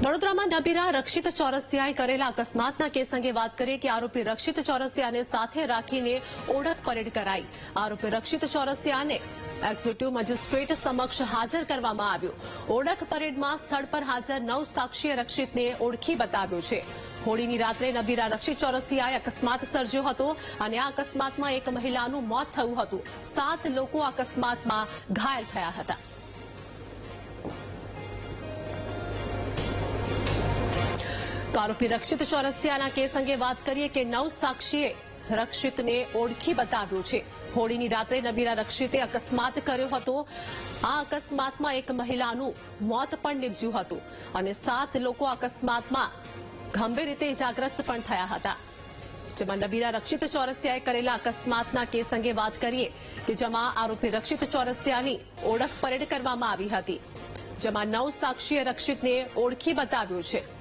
વડોદરામાં નબીરા રક્ષિત ચોરસિયાએ કરેલા અકસ્માતના કેસ અંગે વાત કરીએ કે આરોપી રક્ષિત ચોરસિયાને સાથે રાખીને ઓળખ પરેડ કરાઈ. આરોપી રક્ષિત ચોરસિયાને એક્ઝિક્યુટિવ મજિસ્ટ્રેટ સમક્ષ હાજર કરવામાં આવ્યો. ઓળખ પરેડમાં સ્થળ પર હાજર નવ સાક્ષીએ રક્ષિતને ઓળખી બતાવ્યો છે. હોળીની રાત્રે નબીરા રક્ષિત ચોરસિયાએ અકસ્માત સર્જ્યો હતો અને આ અકસ્માતમાં એક મહિલાનું મોત થયું હતું. સાત લોકો અકસ્માતમાં ઘાયલ થયા હતા. આરોપી રક્ષિત ચોરસિયાના કેસ અંગે વાત કરીએ કે નવ સાક્ષીએ રક્ષિતને ઓળખી બતાવ્યો છે હોળીની રાત્રે નબીરા રક્ષિતે અકસ્માત કર્યો હતો આ અકસ્માતમાં એક મહિલાનું મોત પણ નીપજ્યું હતું અને સાત લોકો અકસ્માતમાં ગંભીર રીતે ઇજાગ્રસ્ત પણ થયા હતા જેમાં નબીરા રક્ષિત ચોરસિયાએ કરેલા અકસ્માતના કેસ અંગે વાત કરીએ કે જેમાં આરોપી રક્ષિત ચોરસિયાની ઓળખ પરેડ કરવામાં આવી હતી જેમાં નવ સાક્ષીએ રક્ષિતને ઓળખી બતાવ્યો છે